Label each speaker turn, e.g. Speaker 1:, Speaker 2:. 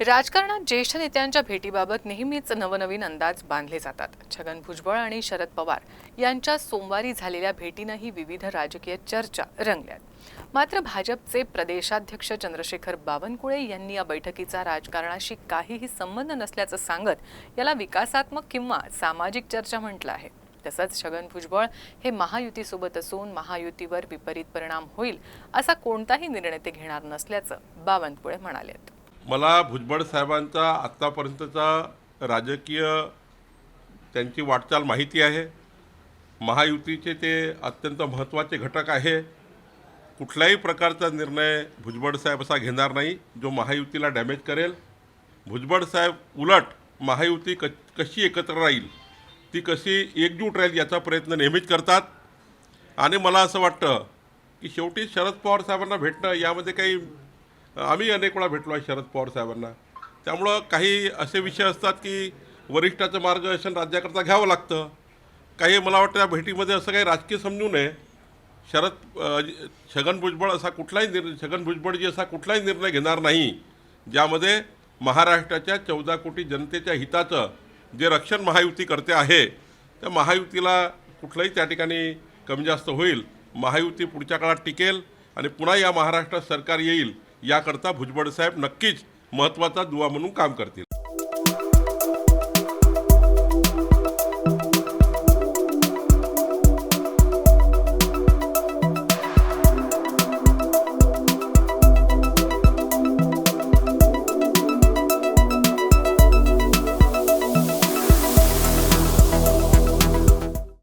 Speaker 1: राजकारणात ज्येष्ठ नेत्यांच्या भेटीबाबत नेहमीच नवनवीन अंदाज बांधले जातात. छगन भुजबळ आणि शरद पवार यांच्या सोमवारी झालेल्या भेटीनंही विविध राजकीय चर्चा रंगल्यात. मात्र भाजपचे प्रदेशाध्यक्ष चंद्रशेखर बावनकुळे यांनी या बैठकीचा राजकारणाशी काहीही संबंध नसल्याचं सांगत याला विकासात्मक किंवा सामाजिक चर्चा म्हटलं आहे. तसंच छगन भुजबळ हे महायुतीसोबत असून महायुतीवर विपरीत परिणाम होईल असा कोणताही निर्णय ते घेणार नसल्याचं बावनकुळे म्हणालेत.
Speaker 2: मला भुजबळ साहेबांचा आत्तापर्यंतचा राजकीय त्यांची वाटचाल माहिती आहे. महायुतीचे ते अत्यंत महत्त्वाचे घटक आहे. कुठल्याही प्रकारचा निर्णय भुजबळ साहेब असा घेणार नाही जो महायुतीला डॅमेज करेल. भुजबळ साहेब उलट महायुती क कशी एकत्र राहील ती कशी एकजूट राहील याचा प्रयत्न नेहमीच करतात. आणि मला असं वाटतं की शेवटी शरद पवार साहेबांना भेटणं यामध्ये काही आम्ही अनेक वेळा भेटलो आहे शरद पवार साहेबांना. त्यामुळं काही असे विषय असतात की वरिष्ठाचं मार्गदर्शन राज्याकरता घ्यावं लागतं. काही मला वाटतं या भेटीमध्ये असं काही राजकीय समजू नये. शरद छगन भुजबळ असा कुठलाही निर्णय छगन भुजबळजी असा कुठलाही निर्णय घेणार नाही. ज्यामध्ये महाराष्ट्राच्या चौदा कोटी जनतेच्या हिताचं जे रक्षण महायुती करते आहे त्या महायुतीला कुठलंही त्या ठिकाणी कमी जास्त होईल. महायुती पुढच्या काळात टिकेल आणि पुन्हा या महाराष्ट्रात सरकार येईल. याकरता भुजबळ साहेब नक्कीच महत्त्वाचा दुवा म्हणून काम करतील.